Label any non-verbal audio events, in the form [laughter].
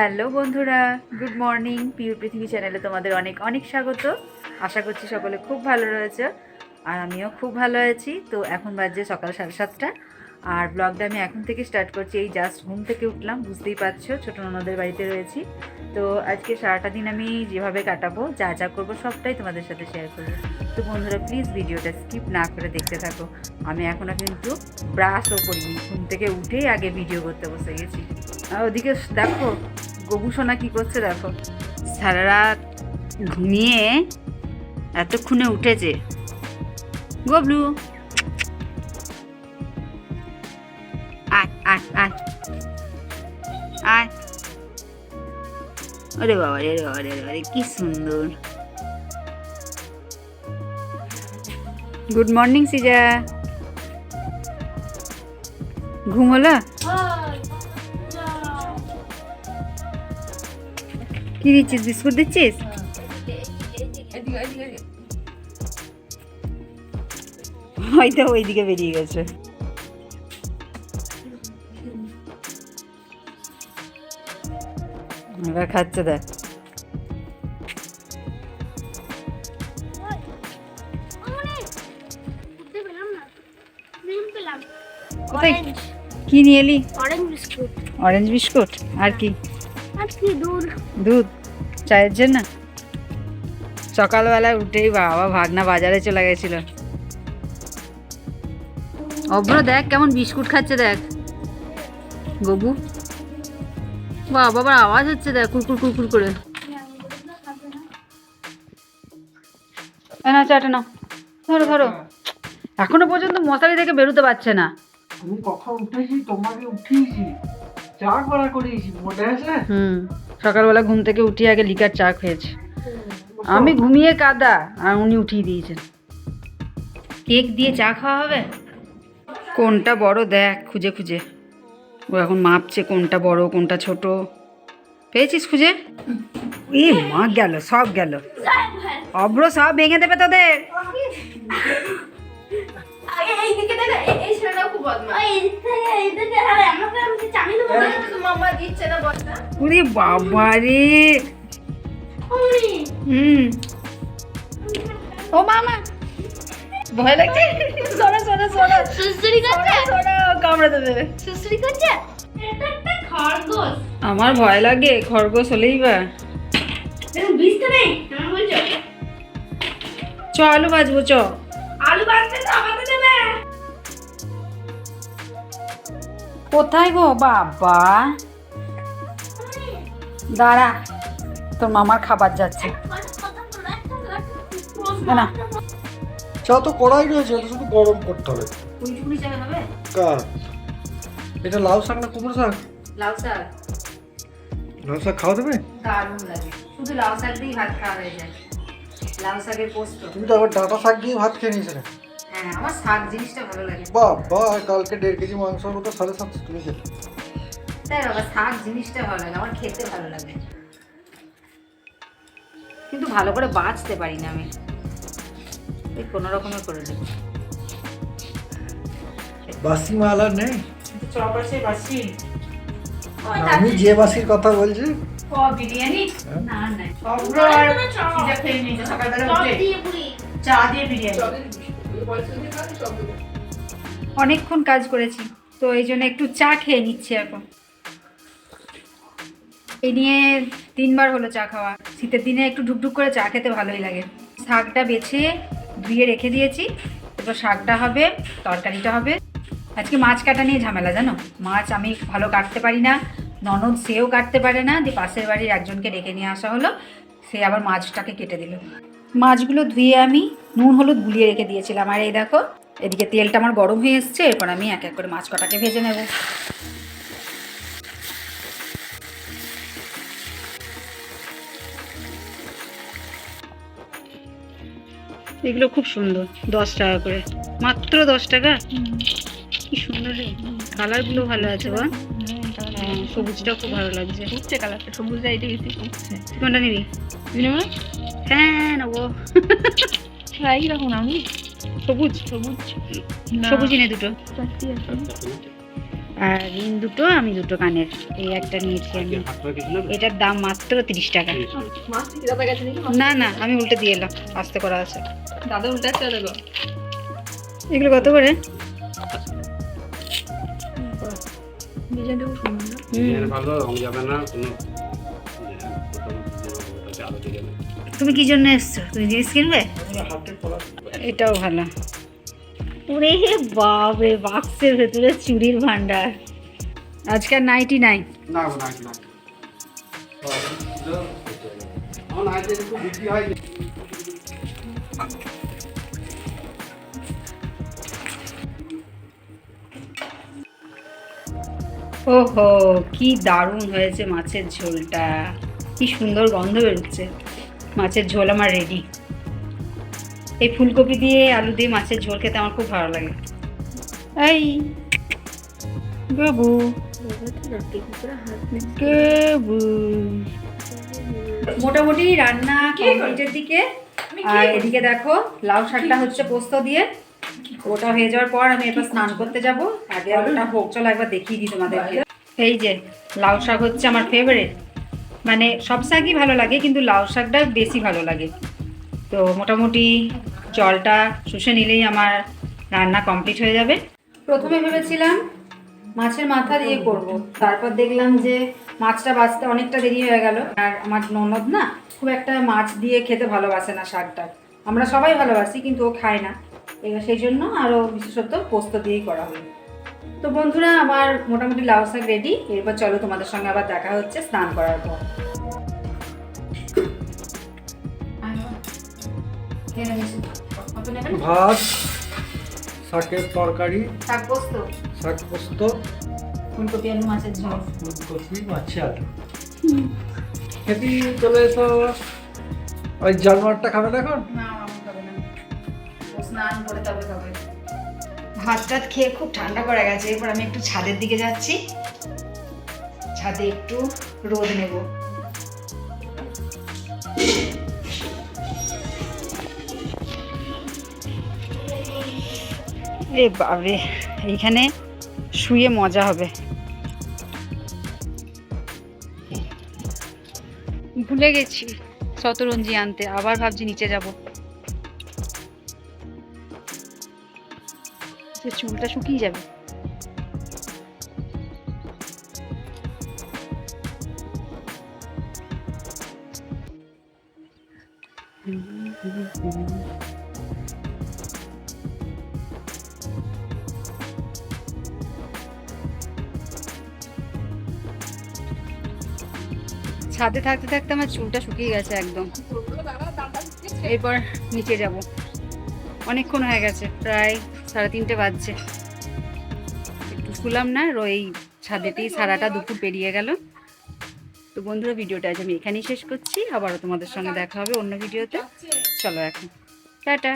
Hello বন্ধুরা, good morning. Pure পৃথিবী চ্যানেলে তোমাদের অনেক অনেক স্বাগত। আশা করছি সকলে খুব ভালো রয়েছে আর আমিও খুব ভালো আছি। তো এখন বাজে সকাল সাড়ে সাতটা আর ব্লগটা আমি এখন থেকে স্টার্ট করছি। এই জাস্ট ঘুম থেকে উঠলাম, বুঝতেই পারছ, ছোটো ননদের বাড়িতে রয়েছি। তো আজকে সারাটা দিন আমি যেভাবে কাটাবো, যা যা করব সবটাই তোমাদের সাথে শেয়ার করব। তো বন্ধুরা প্লিজ ভিডিওটা স্কিপ না করে দেখতে থাকো। আমি এখনও কিন্তু ব্রাশও করিনি। ঘুম থেকে উঠেই আগে ভিডিও করতে বসে গেছি। আর ওদিকে দেখো গবু সোনা কী করছে দেখো। সারা রাত ঘুমিয়ে এতক্ষণে উঠেছে। গবলু। আয় ওরে বাবা রে বাবা রে বাবা রে, কি সুন্দর। গুড মর্নিং, সিজা। ঘুম হলো? কি দিচ্ছিস? বিস্কুট দিচ্ছিস? হয়তো ওইদিকে বেরিয়ে গেছে। এবার খাচ্ছে দেখ। কোথায়? কি নিয়ে এলি? Orange biscuit. Orange biscuit? আর কি? আর কি দুধ। দুধ? চায়ের জন্য? সকালবেলায় উঠেই বাবা ভাগনা বাজারে চলে গেছিল। অভ্র দেখ কেমন বিস্কুট খাচ্ছে দেখ। গবু। বা বাবার আওয়াজ হচ্ছে দেখ কুরকুর কুরকুর করে। না চাটা নাও। ধরো ধরো। এখনও পর্যন্ত মশারি থেকে বেরোতে পারছে না। আমি কখন উঠেছি তোমাকে উঠিয়েছি। চা করা করিয়েছি মনে আছে? হুম। সকালবেলা ঘুম থেকে উঠে আগে লিকার চা খেয়েছে। আমি ঘুমিয়ে কাদা আর উনি উঠিয়ে দিয়েছেন। কেক দিয়ে চা খাওয়া হবে? কোনটা বড় দেখ খুঁজে খুঁজে। ও এখন মাপছে কোনটা বড় কোনটা ছোট। পেয়েছিস খুঁজে? এ মা গেল সব গেল। অব্র সব ভেঙে দেবে তোদের। এইদিকে দে না এই ছেলেটা খুব বদমাশ এইদিকে এইদিকে আরে আমাকে আমি চামি দেবো তো মামা দিচ্ছে না বলটা। ওরে বাবা রে। ওরে হুম। ও মামা। ভয় লাগছে? সোনা সোনা সোনা সুসুরি করছে? সোনা কামড়ে দেবে। সুসুরি করছে? খরগোশ। আমার ভয় লাগে খরগোশ হলেই বা। এরকম বিস্তে নেই চ আলু ভাজবো চ। আলু তো কোথায় গো বাবা? দাঁড়া তোর মামার খাবার যাচ্ছে। না চা তো করাই রয়েছে এটা শুধু গরম করতে হবে? কার? এটা লাউ শাক না কুমড়ো শাক? লাউ শাক। লাউ শাক খাওয়া দেবে? দারুণ লাগে। শুধু লাউ শাক দিয়েই ভাত খাওয়া হয়ে যায়। লাউ শাকের পোস্ত। তুমি তো আবার ডাটা শাক দিয়ে ভাত খেয়ে নিয়েছিলে। হ্যাঁ আমার শাক জিনিসটা ভালো লাগে। বাবা কালকে দেড় কেজি মতো সাড়ে সাতশো তুমি খেলে তাই বাবা শাক জিনিসটা ভালো লাগে আমার খেতে ভালো লাগে। কিন্তু ভালো করে বাঁচতে পারি না আমি। এই কোনো রকমের করে দেবো। বাসি মাল আর নেই? চপাসে বাসি। আমি যে বাসির কথা বলছি। বিরিয়ানি? হ্যাঁ। না না অব্র খেয়ে নিয়েছে সকালবেলা সব চা দিয়ে বিরিয়ানি। অনেকক্ষণ কাজ করেছি, তো এই জন্য একটু চা খেয়ে নিচ্ছি এখন। এই নিয়ে তিনবার হলো চা খাওয়া। শীতের দিনে একটু ঢুকঢুক করে চা খেতে ভালোই লাগে। শাকটা বেছে ধুয়ে রেখে দিয়েছি, এবার শাকটা হবে, তরকারিটা হবে। আজকে মাছ কাটা নিয়ে ঝামেলা, জানো? মাছ আমি ভালো কাটতে পারি না, ননদ সেও কাটতে পারে না। দিয়ে পাশের বাড়ির একজনকে ডেকে নিয়ে আসা হলো, সে আবার মাছটাকে কেটে দিল। মাছগুলো ধুয়ে আমি নুন হলুদ গুলিয়ে রেখে দিয়েছিলাম। আর এই দেখো এদিকে তেলটা আমার গরম হয়ে এসছে এরপর আমি এক এক করে মাছ কটাকে ভেজে নেব। এগুলো খুব সুন্দর দশ টাকা করে। মাত্র দশ টাকা? কি সুন্দর রে। কালারগুলো ভালো আছে বা হ্যাঁ সবুজটা খুব ভালো লাগছে। উঠছে কালারটা সবুজ এটা বেশি উঠছে কোনটা নিবি? সিনেমা হ্যাঁ? নেব। [laughs] ফ্রাই রাখুন আমি। সবুজ? সবুজ। সবুজই নে দুটো। আর রিং দুটো আমি দুটো কানের। এই একটা নিয়েছি আমি। এটার দাম মাত্র তিরিশ টাকা। না না আমি উল্টে দিয়ে এলাম। আস্তে করা আছে। দাদা উল্টা চলে এগুলো কত করে? সুন্দর ভালো রং যাবে না কোনো না। তুমি কি জন্য এসছো? তুমি জিনিস কিনবে? এটাও ভালো। ওরে বাপরে বাক্সের ভেতরে চুরির ভান্ডার আজকাল নাইটি নাই না না না। ওহো কি দারুণ হয়েছে মাছের ঝোলটা। কি সুন্দর গন্ধ বেরোচ্ছে। মাছের ঝোল আমার রেডি এই ফুলকপি দিয়ে আলু দিয়ে মাছের ঝোল খেতে আমার খুব ভালো লাগে। এই বাবু মোটামুটি রান্না কমপ্লিটের দিকে। আর এদিকে দেখো লাউ শাকটা হচ্ছে পোস্ত দিয়ে। ওটা হয়ে যাওয়ার পর আমি এবার স্নান করতে যাব। আগে ওটা হোক, চলো একবার দেখিয়ে দিই তোমাদেরকে। এই যে, লাউ শাক হচ্ছে আমার ফেভারিট মানে সব শাকই ভালো লাগে, কিন্তু লাউ শাকটা বেশি ভালো লাগে। তো মোটামুটি জলটা শুষে নিলেই আমার রান্না কমপ্লিট হয়ে যাবে। প্রথমে ভেবেছিলাম মাছের মাথা দিয়ে করব। তারপর দেখলাম যে মাছটা বাঁচতে অনেকটা দেরি হয়ে গেল। আর আমার ননদ না খুব একটা মাছ দিয়ে খেতে ভালোবাসে না শাকটা। আমরা সবাই ভালোবাসি, কিন্তু ও খায় না। এবার সেই জন্য আরও বিশেষত পোস্ত দিয়েই করা হলো তো বন্ধুরা আমার মোটামুটি লাউ শাক রেডি এরপর চলো তোমাদের সঙ্গে আবার দেখা হচ্ছে স্নান করার পর। ভাত শাকের তরকারি শাক পোস্ত। শাক পোস্ত। ফুলকপি আলু মাছের ঝোল। ফুলকপি মাছে আলু। খেতে চলে এসো। ওই জানোয়ারটা খাবে না এখন? না স্নান করে তবে খাবে ভাত টাত খেয়ে খুব ঠান্ডা পড়ে গেছে। এরপর আমি একটু ছাদের দিকে যাচ্ছি। ছাদে একটু রোদ নেব। এ বাবরে এইখানে শুয়ে মজা হবে। ভুলে গেছি শতরঞ্জি আনতে। আবার ভাবছি নিচে যাব। চুলটা শুকিয়ে যাবে। ছাদে থাকতে থাকতে আমার চুলটা শুকিয়ে গেছে একদম। এরপর নিচে যাব। অনেকক্ষণ হয়ে গেছে, প্রায় সাড়ে তিনটে বাজছে। একটু শুলাম না রো এই ছাদেতেই সারাটা দুপুর পেরিয়ে গেল। তো বন্ধুরা, ভিডিওটা আজ আমি এখানেই শেষ করছি। আবারও তোমাদের সঙ্গে দেখা হবে অন্য ভিডিওতে। চলো এখন। টাটা।